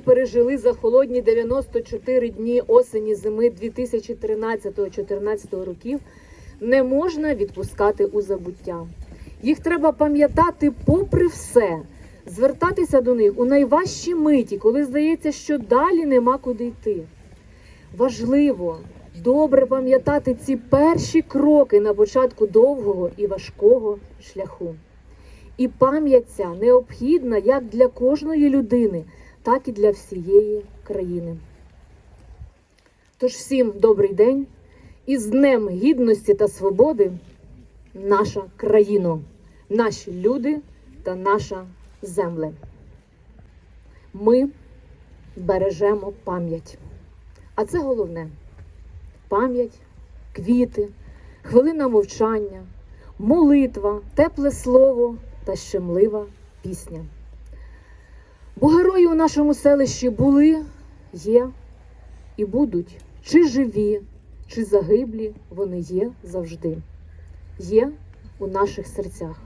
пережили за холодні 94 дні осені зими 2013-2014 років, не можна відпускати у забуття. Їх треба пам'ятати попри все, звертатися до них у найважчі миті, коли здається, що далі нема куди йти. Важливо добре пам'ятати ці перші кроки на початку довгого і важкого шляху. І пам'ять ця необхідна як для кожної людини, так і для всієї країни. Тож всім добрий день і з Днем Гідності та Свободи, наша країна, наші люди та наша земля. Ми бережемо пам'ять. А це головне пам'ять, квіти, хвилина мовчання, молитва, тепле слово та щемлива пісня. Бо герої у нашому селищі були, є і будуть, чи живі, чи загиблі, вони є завжди, є у наших серцях.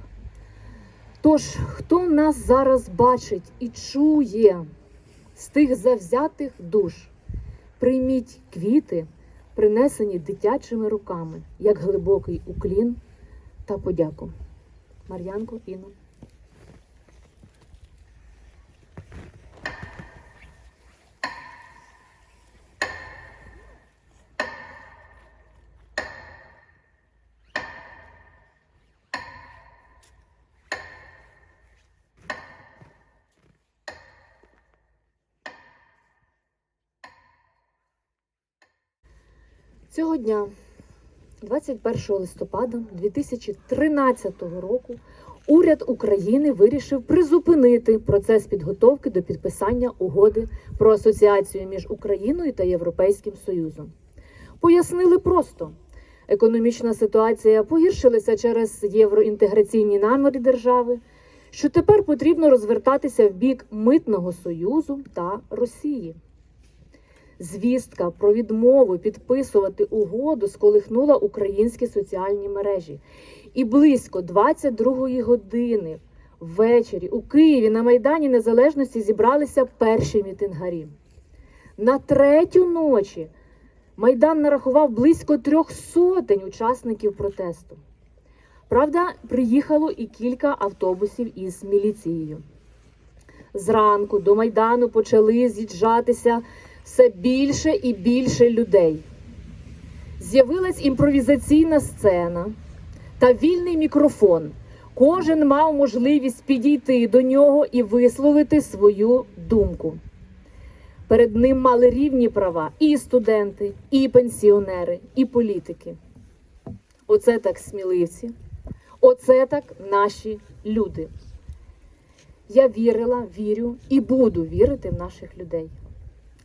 Тож, хто нас зараз бачить і чує з тих завзятих душ, прийміть квіти, принесені дитячими руками, як глибокий уклін та подяку. Мар'янко, Інно. Цього дня, 21 листопада 2013 року, уряд України вирішив призупинити процес підготовки до підписання угоди про асоціацію між Україною та Європейським Союзом. Пояснили просто. Економічна ситуація погіршилася через євроінтеграційні наміри держави, що тепер потрібно розвертатися в бік митного союзу та Росії. Звістка про відмову підписувати угоду сколихнула українські соціальні мережі. І близько 22-ї години ввечері у Києві на Майдані Незалежності зібралися перші мітингарі. На третю ночі Майдан нарахував близько трьох сотень учасників протесту. Правда, приїхало і кілька автобусів із міліцією. Зранку до Майдану почали з'їжджатися все більше і більше людей. З'явилась імпровізаційна сцена та вільний мікрофон. Кожен мав можливість підійти до нього і висловити свою думку. Перед ним мали рівні права і студенти, і пенсіонери, і політики. Оце так сміливці, оце так наші люди. Я вірила, вірю і буду вірити в наших людей.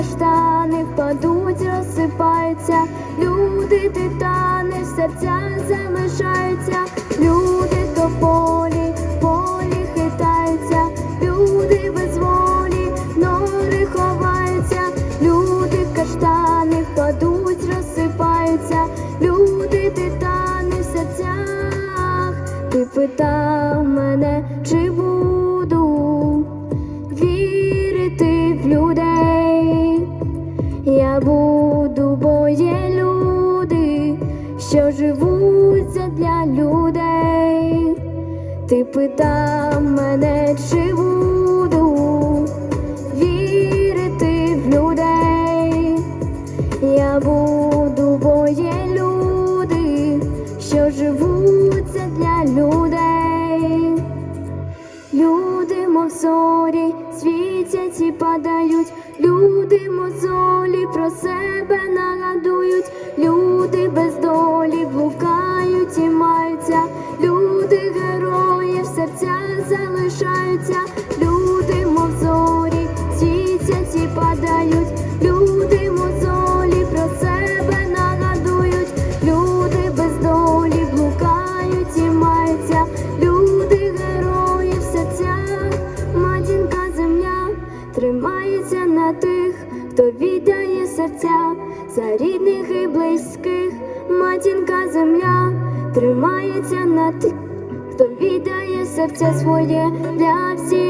Каштани впадуть, розсипаються, люди титани серця залишаються, люди то що живуть для людей. Ти питав мене, чи буду вірити в людей. Я буду, бо є люди, що живуть для людей. Люди, мов зорі світять і падають, люди мозолі про себе залишаються, люди мов зорі світять і падають, люди мозолі про себе нагадують, люди без долі блукають і маються, люди герої в серцях, матінка земля. Тримається на тих, хто віддає серця. За рідних і близьких, матінка земля. Тримається на тих, хто віддає серця своє для всіх.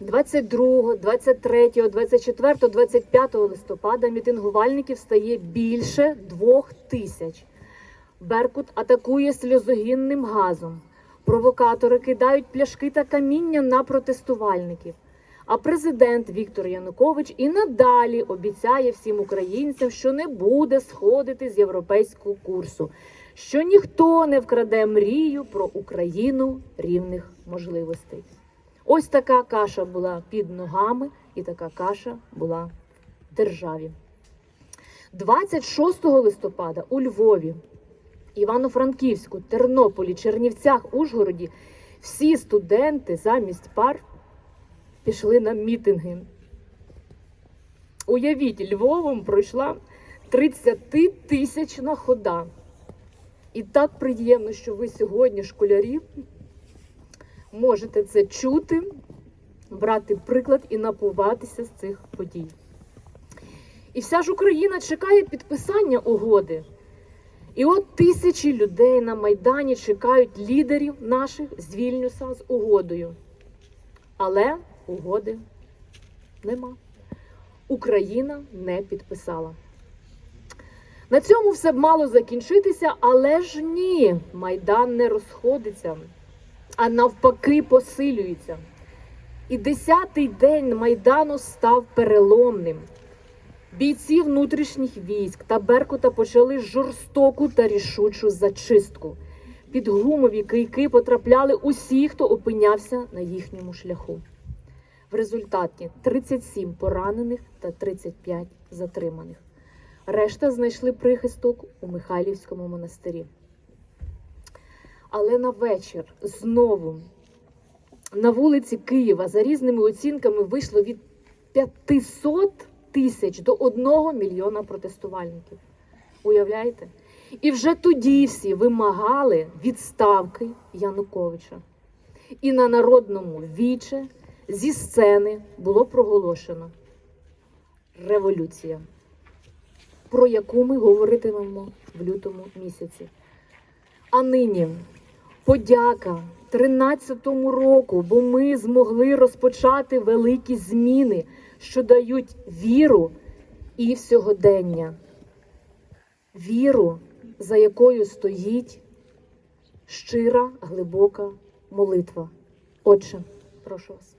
22, 23, 24, 25 листопада мітингувальників стає більше двох тисяч. Беркут атакує сльозогінним газом. Провокатори кидають пляшки та каміння на протестувальників. А президент Віктор Янукович і надалі обіцяє всім українцям, що не буде сходити з європейського курсу, що ніхто не вкраде мрію про Україну рівних можливостей. Ось така каша була під ногами, і така каша була в державі. 26 листопада у Львові, Івано-Франківську, Тернополі, Чернівцях, Ужгороді всі студенти замість пар пішли на мітинги. Уявіть, Львовом пройшла 30 тисячна хода. І так приємно, що ви сьогодні, школярі, можете це чути, брати приклад і напуватися з цих подій. І вся ж Україна чекає підписання угоди. І от тисячі людей на Майдані чекають лідерів наших з Вільнюса з угодою. Але угоди нема. Україна не підписала. На цьому все б мало закінчитися, але ж ні, Майдан не розходиться, а навпаки посилюється. І десятий день Майдану став переломним. Бійці внутрішніх військ та Беркута почали жорстоку та рішучу зачистку. Під гумові кийки потрапляли усі, хто опинявся на їхньому шляху. В результаті 37 поранених та 35 затриманих. Решта знайшли прихисток у Михайлівському монастирі. Але на вечір знову на вулиці Києва за різними оцінками вийшло від 500 тисяч до 1 мільйона протестувальників. Уявляєте? І вже тоді всі вимагали відставки Януковича. І на народному віче зі сцени було проголошено революція, про яку ми говоритимемо в лютому місяці. А нині подяка 13-му року, бо ми змогли розпочати великі зміни, що дають віру і сьогодення. Віру, за якою стоїть щира, глибока молитва. Отче, прошу вас.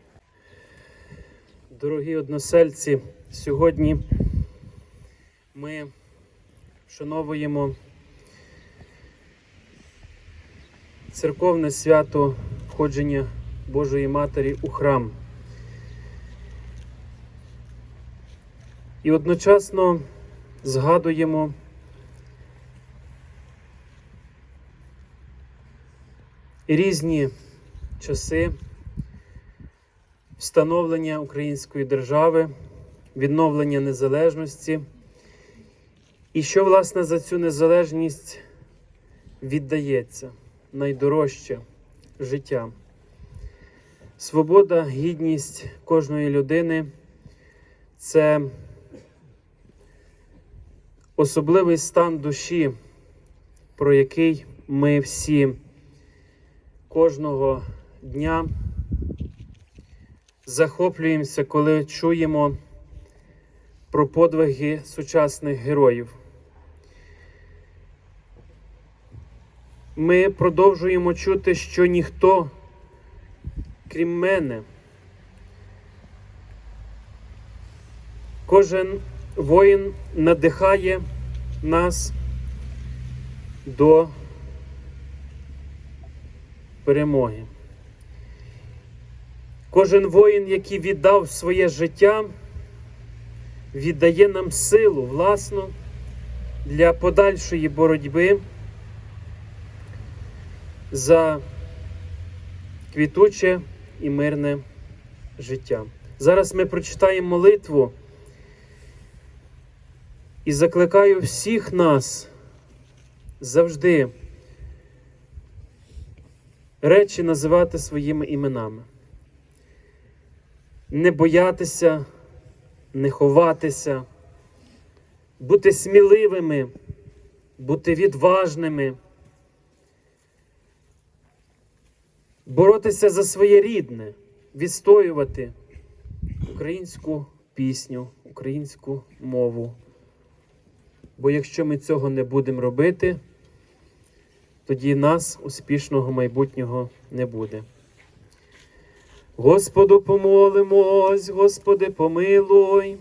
Дорогі односельці, сьогодні ми вшановуємо церковне свято входження Божої Матері у храм. І одночасно згадуємо різні часи встановлення української держави, відновлення незалежності, і що, власне, за цю незалежність віддається найдорожче життя. Свобода, гідність кожної людини це особливий стан душі, про який ми всі кожного дня захоплюємося, коли чуємо про подвиги сучасних героїв. Ми продовжуємо чути, що ніхто, крім мене, кожен воїн надихає нас до перемоги. Кожен воїн, який віддав своє життя, віддає нам силу власну для подальшої боротьби за квітуче і мирне життя. Зараз ми прочитаємо молитву і закликаю всіх нас завжди речі називати своїми іменами. Не боятися, не ховатися, бути сміливими, бути відважними, боротися за своє рідне, відстоювати українську пісню, українську мову. Бо якщо ми цього не будемо робити, тоді нас успішного майбутнього не буде. Господу помолимось, Господи, помилуй.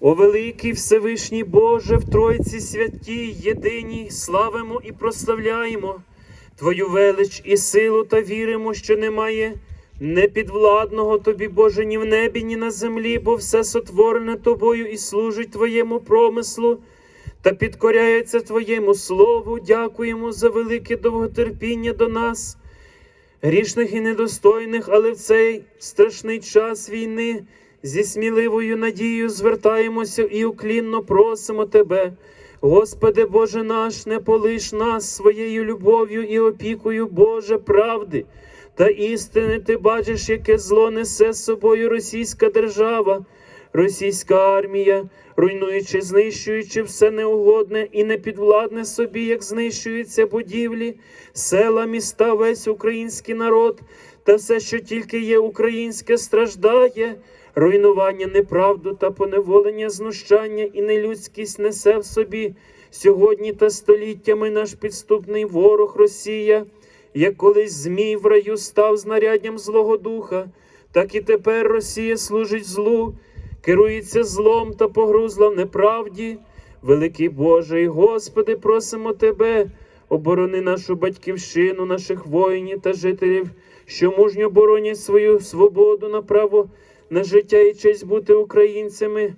О великий Всевишній Боже, в Тройці святій, єдиній, славимо і прославляємо Твою велич і силу та віримо, що немає непідвладного Тобі, Боже, ні в небі, ні на землі, бо все сотворене Тобою і служить Твоєму промислу та підкоряється Твоєму слову. Дякуємо за велике довготерпіння до нас, грішних і недостойних, але в цей страшний час війни зі сміливою надією звертаємося і уклінно просимо Тебе. Господи Боже наш, не полиш нас своєю любов'ю і опікою, Боже правди та істини. Ти бачиш, яке зло несе з собою російська держава, російська армія, руйнуючи, знищуючи все неугодне і непідвладне собі, як знищуються будівлі, села, міста, весь український народ та все, що тільки є українське, страждає. Руйнування, неправду та поневолення, знущання і нелюдськість несе в собі сьогодні та століттями наш підступний ворог Росія, як колись змій в раю став знаряддям Злого Духа, так і тепер Росія служить злу, керується злом та погрузла в неправді. Великий Боже і Господи, просимо Тебе, оборони нашу батьківщину, наших воїнів та жителів, що мужньо боронять свою свободу на право на життя і честь бути українцями.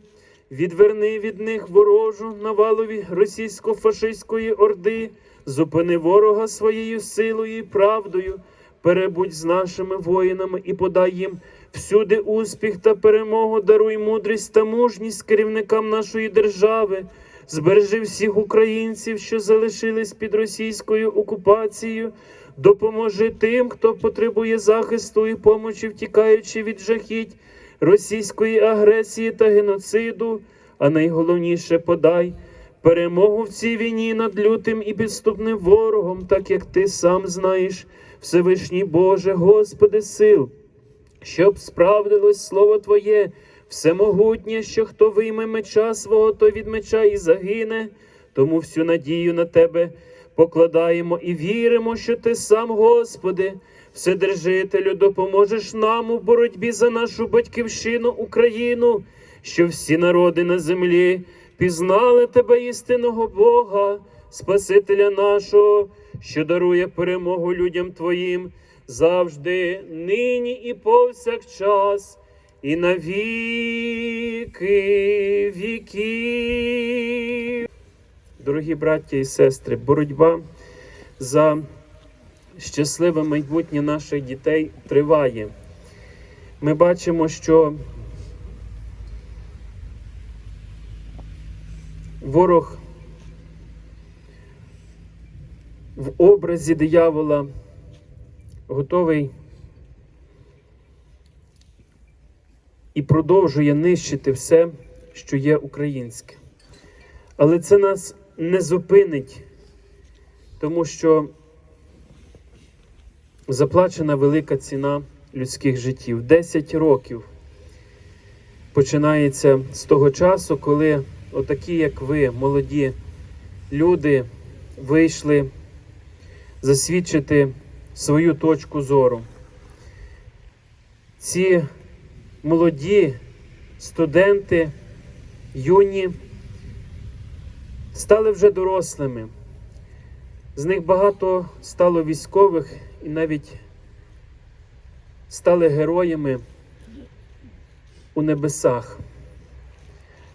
Відверни від них ворожу навалові російсько-фашистської орди, зупини ворога своєю силою і правдою, перебудь з нашими воїнами і подай їм всюди успіх та перемогу, даруй мудрість та мужність керівникам нашої держави. Збережи всіх українців, що залишились під російською окупацією. Допоможи тим, хто потребує захисту і помочі, втікаючи від жахіть російської агресії та геноциду. А найголовніше подай перемогу в цій війні над лютим і підступним ворогом, так як ти сам знаєш, Всевишній Боже, Господи сил, щоб справдилось слово Твоє, всемогутнє, що хто вийме меча свого, то від меча і загине. Тому всю надію на Тебе покладаємо і віримо, що Ти сам, Господи, Вседержителю, допоможеш нам у боротьбі за нашу батьківщину Україну, що всі народи на землі пізнали Тебе, істинного Бога, Спасителя нашого, що дарує перемогу людям Твоїм завжди, нині і повсякчас, і на віки віків. Дорогі браття і сестри, боротьба за щасливе майбутнє наших дітей триває. Ми бачимо, що ворог в образі диявола готовий і продовжує нищити все, що є українське. Але це нас не зупинить, тому що заплачена велика ціна людських життів. 10 років починається з того часу, коли отакі, як ви, молоді люди, вийшли засвідчити свою точку зору. Ці молоді студенти, юні, стали вже дорослими. З них багато стало військових і навіть стали героями у небесах.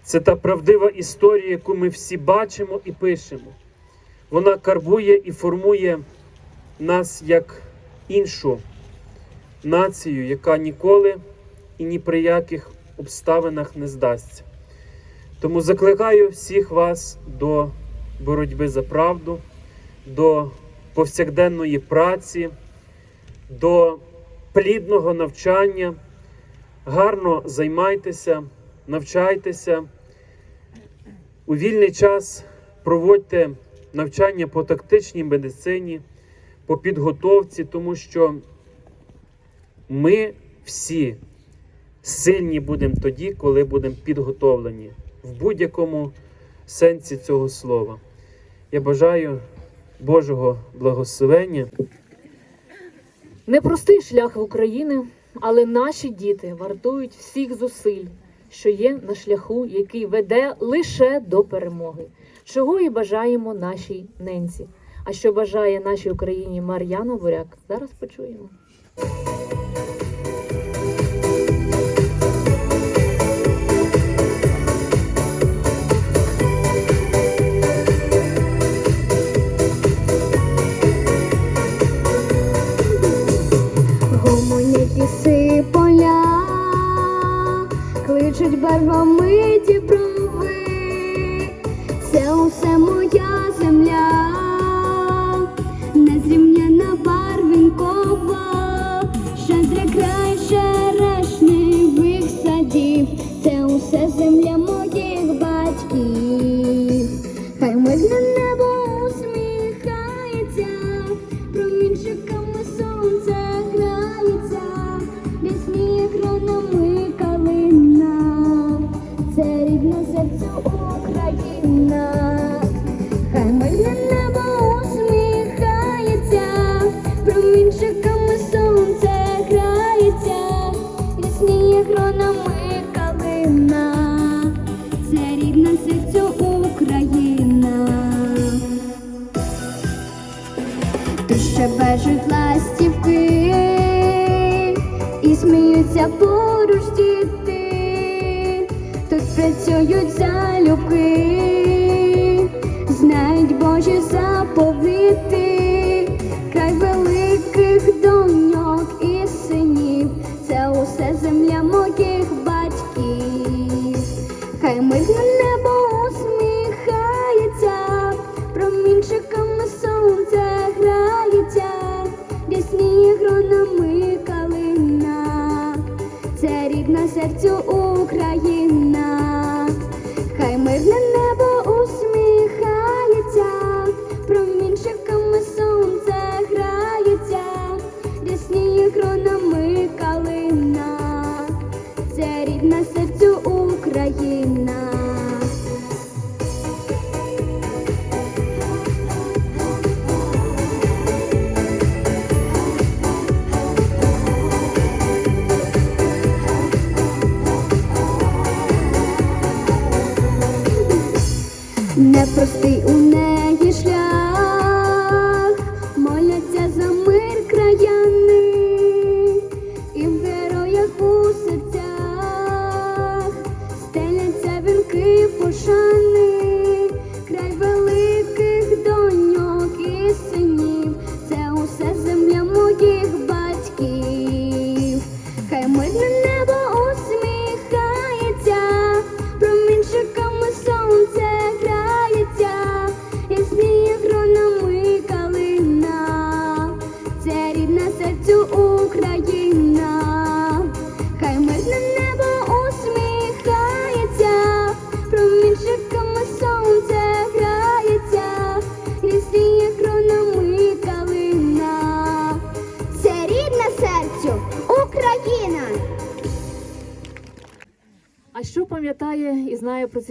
Це та правдива історія, яку ми всі бачимо і пишемо. Вона карбує і формує нас як іншу націю, яка ніколи і ні при яких обставинах не здасться. Тому закликаю всіх вас до боротьби за правду, до повсякденної праці, до плідного навчання. Гарно займайтеся, навчайтеся. У вільний час проводьте навчання по тактичній медицині, по підготовці, тому що ми всі сильні будемо тоді, коли будемо підготовлені в будь-якому сенсі цього слова. Я бажаю Божого благословення. Непростий шлях в Україні, але наші діти вартують всіх зусиль, що є на шляху, який веде лише до перемоги, чого і бажаємо нашій ненці. А що бажає нашій Україні Мар'яна Буряк, зараз почуємо. Серцю Україна,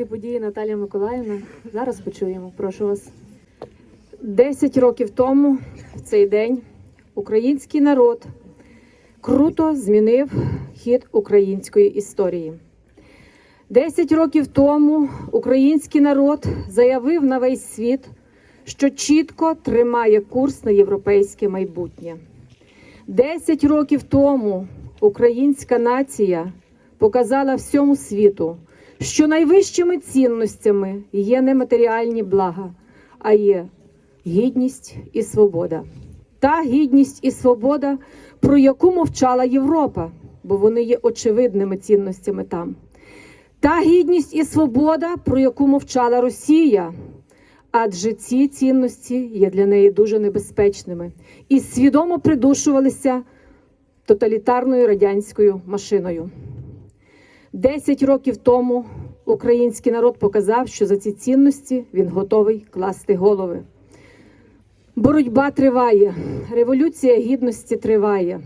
ці події Наталія Миколаївна? Зараз почуємо. Прошу вас. Десять років тому, в цей день, український народ круто змінив хід української історії. Десять років тому український народ заявив на весь світ, що чітко тримає курс на європейське майбутнє. Десять років тому українська нація показала всьому світу, що найвищими цінностями є не матеріальні блага, а є гідність і свобода. Та гідність і свобода, про яку мовчала Європа, бо вони є очевидними цінностями там. Та гідність і свобода, про яку мовчала Росія, адже ці цінності є для неї дуже небезпечними і свідомо придушувалися тоталітарною радянською машиною. Десять років тому український народ показав, що за ці цінності він готовий класти голови. Боротьба триває, революція гідності триває.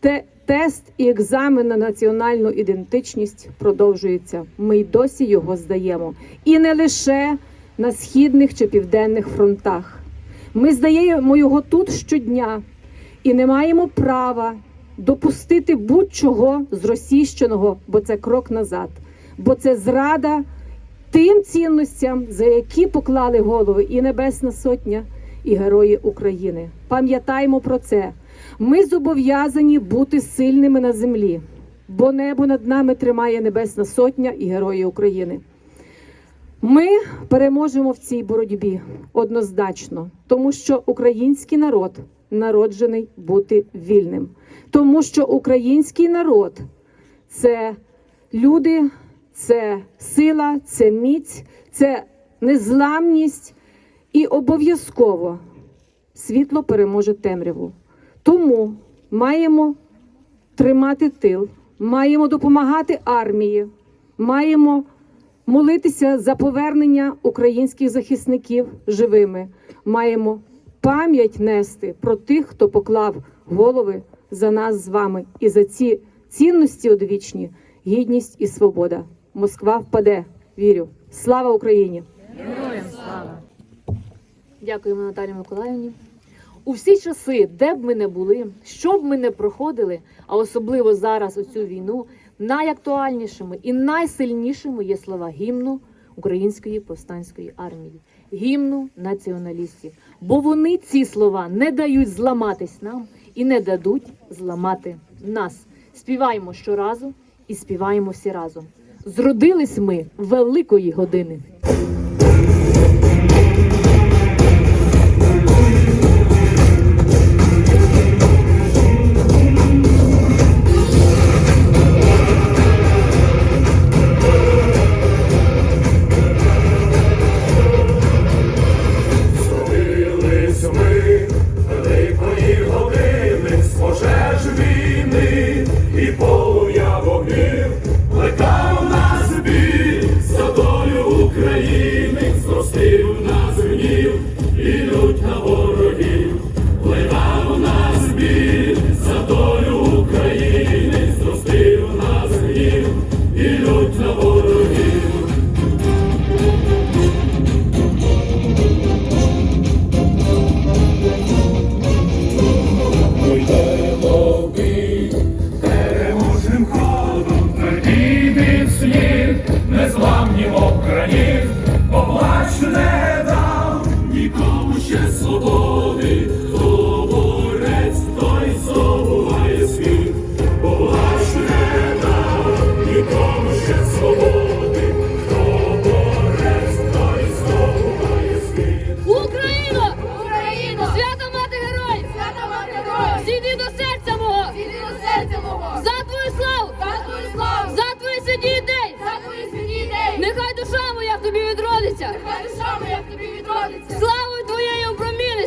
Те, тест і екзамен на національну ідентичність продовжується. Ми й досі його здаємо. І не лише на східних чи південних фронтах. Ми здаємо його тут щодня і не маємо права допустити будь-чого зросійщеного, бо це крок назад, бо це зрада тим цінностям, за які поклали голови і Небесна Сотня, і Герої України. Пам'ятаймо про це. Ми зобов'язані бути сильними на землі, бо небо над нами тримає Небесна Сотня і Герої України. Ми переможемо в цій боротьбі однозначно, тому що український народ народжений бути вільним, тому що український народ це люди, це сила, це міць, це незламність, і обов'язково світло переможе темряву. Тому маємо тримати тил, маємо допомагати армії, маємо молитися за повернення українських захисників живими. Маємо пам'ять нести про тих, хто поклав голови за нас з вами, і за ці цінності одвічні гідність і свобода. Москва впаде. Вірю. Слава Україні! Дякуємо Наталі Миколаївні. У всі часи, де б ми не були, що б ми не проходили, а особливо зараз у цю війну, найактуальнішими і найсильнішими є слова гімну Української повстанської армії, гімну націоналістів. Бо вони ці слова не дають зламатись нам і не дадуть зламати нас. Співаємо щоразу і співаємо всі разом. Зродились ми великої години.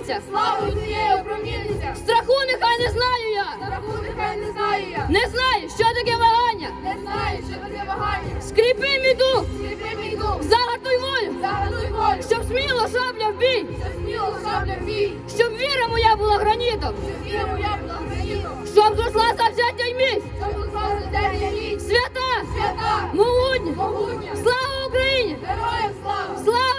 Опроміниться! Славою твоєю проміниться! Страху нехай не знаю я! Страху нехай не знаю я! Не знаю, що таке вагання! Не знаю, що таке вагання! Скріпи мій дух! Скріпи мій дух! Загартуй волю! Загадуй волю! Щоб сміло шабля в бій! Щоб сміло шабля в бій! Щоб віра моя була гранітом! Щоб віра моя була гранітом! Щоб зросла завзяття й міць! Щоб уклала день міць! Свята! Свята! Могутня! Могутня! Слава Україні! Героям слава! Слава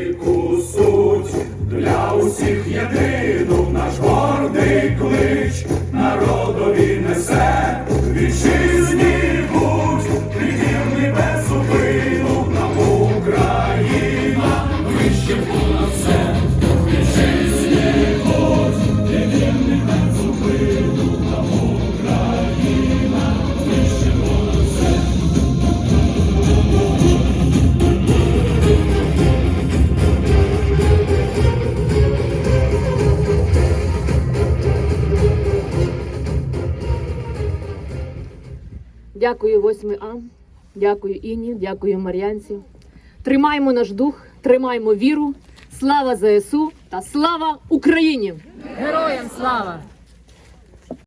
8 А, дякую Іні, дякую Мар'янці. Тримаймо наш дух, тримаймо віру. Слава ЗСУ та слава Україні! Героям слава!